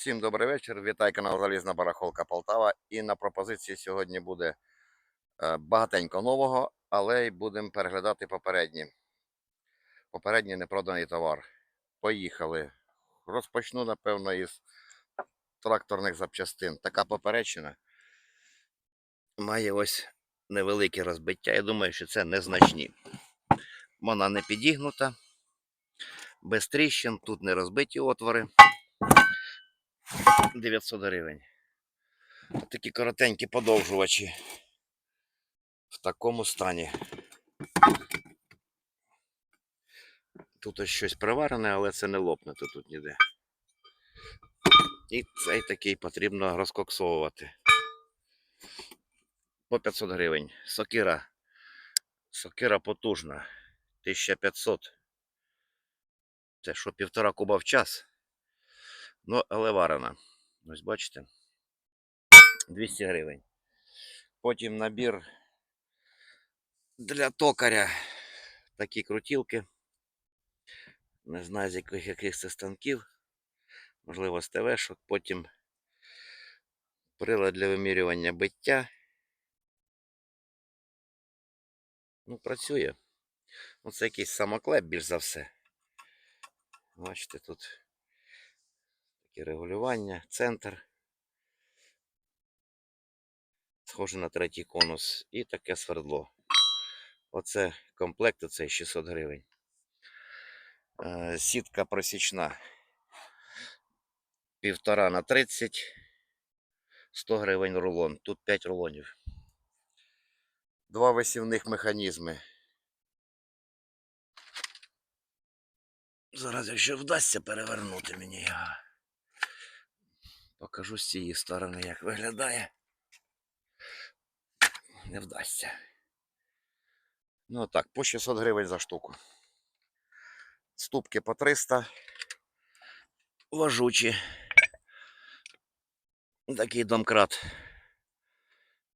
Всім добрий вечір. Вітаю канал Залізна Барахолка Полтава. І на пропозиції сьогодні буде е, багатенько нового, але й будемо переглядати попередні. Попередній непроданий товар. Поїхали. Розпочну, напевно, із тракторних запчастин. Така поперечина має ось невелике розбиття. Я думаю, що це незначні. Вона не підігнута, без тріщин, тут не розбиті отвори. 900 гривень. Такі коротенькі подовжувачі в такому стані. Тут ось щось приварене, але це не лопнути тут ніде. І цей такий потрібно розкоксовувати. По 500 гривень. Сокира. Сокира потужна. 1500. Це що, півтора куба в час. Ну, але варена. Ось бачите. 200 гривень. Потім набір для токаря. Такі крутілки. Не знаю, з яких, яких це станків. Можливо, з ТВ-шок. Потім прилад для вимірювання биття. Ну, працює. Ну, це якийсь самоклеп, більш за все. Бачите, тут такі регулювання, центр. Схоже на третій конус. І таке свердло. Оце комплект, оцей 600 гривень. Е, Сітка просічна. Півтора на 30. 100 гривень рулон. Тут 5 рулонів. Два висівних механізми. Зараз, якщо вдасться перевернути мені його. Покажу з цієї сторони, як виглядає. Не вдасться. Ну так, по 600 гривень за штуку. Ступки по 300. Важучі. Такий домкрат.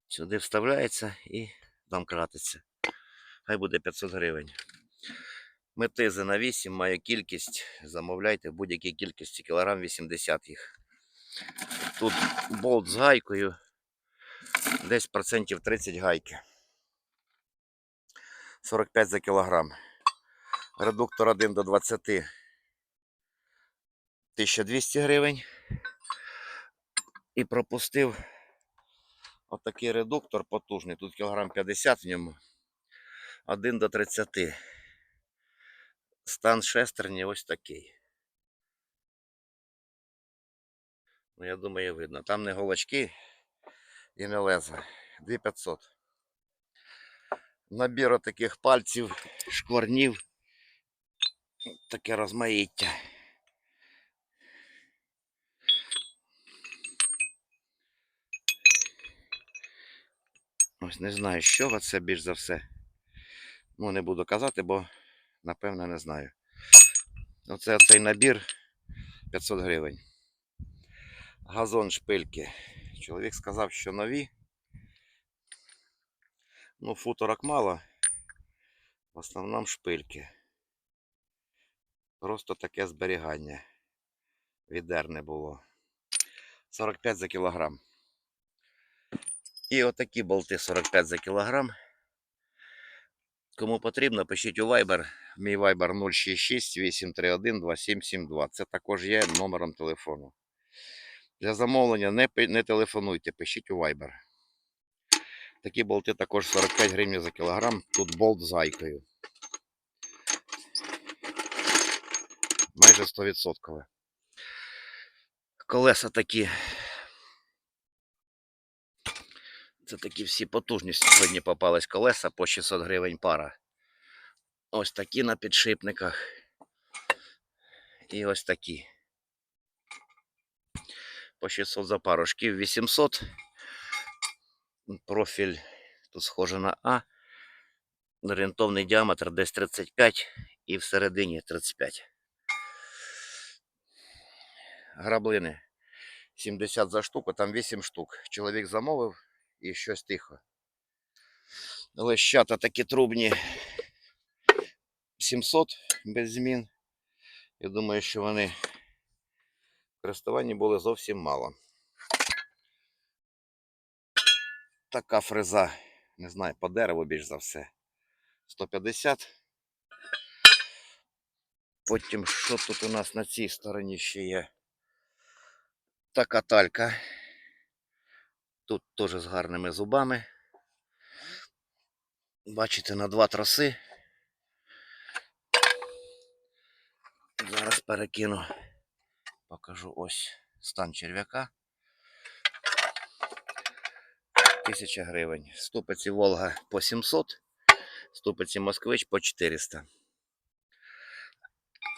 Сюди вставляється і домкратиться. Хай буде 500 гривень. Метизи на 8 маю кількість. Замовляйте в будь-якій кількості, кілограм 80 їх. Тут болт з гайкою. Десь процентів 30 гайки. 45 за кілограм. Редуктор 1 до 20. 1200 гривень. І пропустив отакий редуктор потужний. Тут кілограм 50 в ньому. 1 до 30. Стан шестерні ось такий. Ну, я думаю, видно. Там не голочки і не леза. 2500. Набір таких пальців, шкварнів. Таке розмаїття. Ось не знаю, з чого це більш за все. Ну, не буду казати, бо напевно не знаю. Оце цей набір 500 гривень. Газон шпильки. Чоловік сказав, що нові. Ну, футорок мало. В основному шпильки. Просто таке зберігання. Відер не було. 45 за кілограм. І отакі болти 45 за кілограм. Кому потрібно, пишіть у Viber. Мій Viber 066 831 2772. Це також є номером телефону. Для замовлення не, не телефонуйте, пишіть у Viber. Такі болти також 45 гривень за кілограм. Тут болт з гайкою. Майже 100%. Колеса такі. Це такі всі потужності. Сьогодні попались колеса по 600 гривень пара. Ось такі на підшипниках. І ось такі. По 600 за пару. Шків 800. Профіль тут схоже на А. Орієнтовний діаметр десь 35 і всередині 35. Граблини 70 за штуку, там 8 штук. Чоловік замовив і щось тихо. Лещата такі трубні 700 без змін. Я думаю, що вони користуванні були зовсім мало. Така фреза, не знаю, по дереву більш за все. 150. Потім, що тут у нас на цій стороні ще є? Така талька. Тут теж з гарними зубами. Бачите, на два троси. Зараз перекину. Покажу ось стан черв'яка. Тисяча гривень. Ступиці Волга по 700, ступиці Москвич по 400.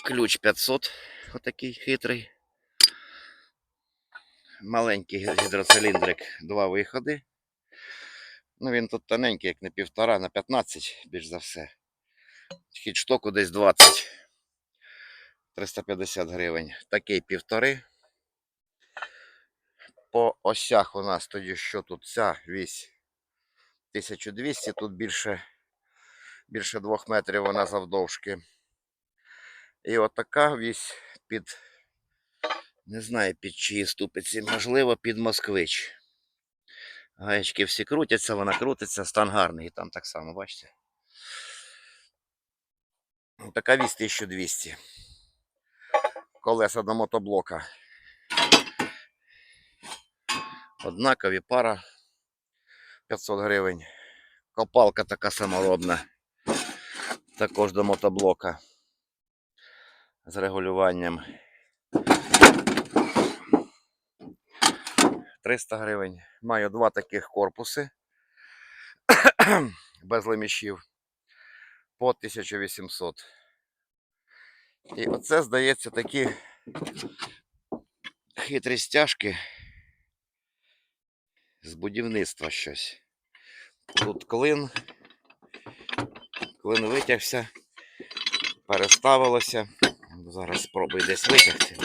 Ключ 500, отакий хитрий. Маленький гідроциліндрик, два виходи. Ну, він тут тоненький, як на півтора, на 15, більш за все. Хід штоку десь 20. 350 гривень. Такий півтори. По осях у нас тоді що тут ця вісь 1200, тут більше, більше 2 метрів вона завдовжки. І отака вісь під, не знаю під чиї ступиці, можливо, під москвич. Гаєчки всі крутяться, вона крутиться, стан гарний. І там так само, бачите. Така вісь 1200. Колеса до мотоблока. Однакові пара 500 гривень. Копалка така саморобна. Також до мотоблока. З регулюванням. 300 гривень. Маю два таких корпуси. Без лемішів. По 1800. І оце, здається, такі хитрі стяжки з будівництва щось. Тут клин, клин витягся, переставилося. Зараз спробую десь витягти.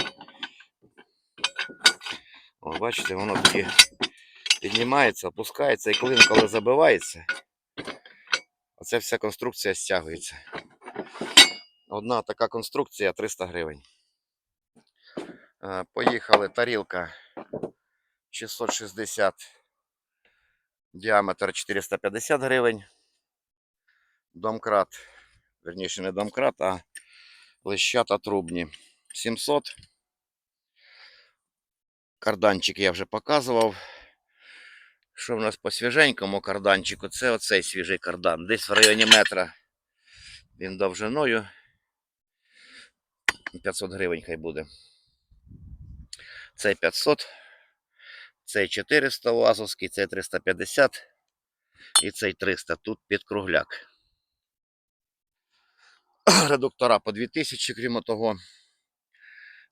О, бачите, воно тоді піднімається, опускається, і клин, коли забивається, оця вся конструкція стягується. Одна така конструкція 300 гривень. Е, Поїхали тарілка 660, діаметр 450 гривень. Домкрат, верніше не домкрат, а лищата трубні 700. Карданчик я вже показував. Що в нас по свіженькому карданчику? Це оцей свіжий кардан. Десь в районі метра. Він довжиною. 500 гривень хай буде. Цей 500, цей 400 лазовський, цей 350 і цей 300. Тут під кругляк. Редуктора по 2000, крім того.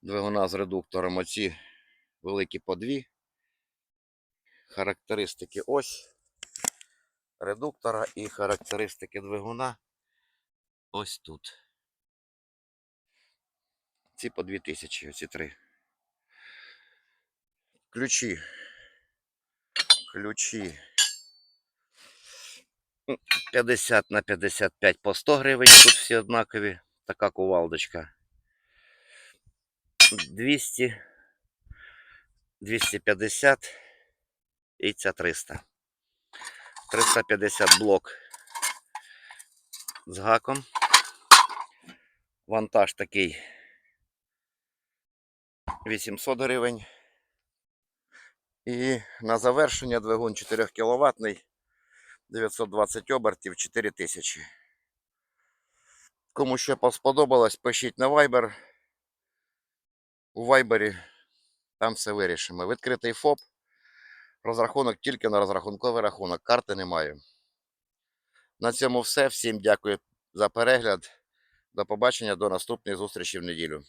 Двигуна з редуктором оці великі по 2. Характеристики ось редуктора і характеристики двигуна ось тут. Ці по 2000, оці три. Ключі. Ключі. Ну, 50 на 55 по 100 гривень. Тут всі однакові. Така кувалдочка. 200, 250 і ця 300. 350 блок з гаком. Вантаж такий 800 гривень. І на завершення двигун 4 кВт 920 обертів 4000. Кому ще сподобалось, пишіть на Viber. У Viber там все вирішимо. Відкритий ФОП. Розрахунок тільки на розрахунковий рахунок. Карти немає. На цьому все. Всім дякую за перегляд. До побачення, до наступної зустрічі в неділю.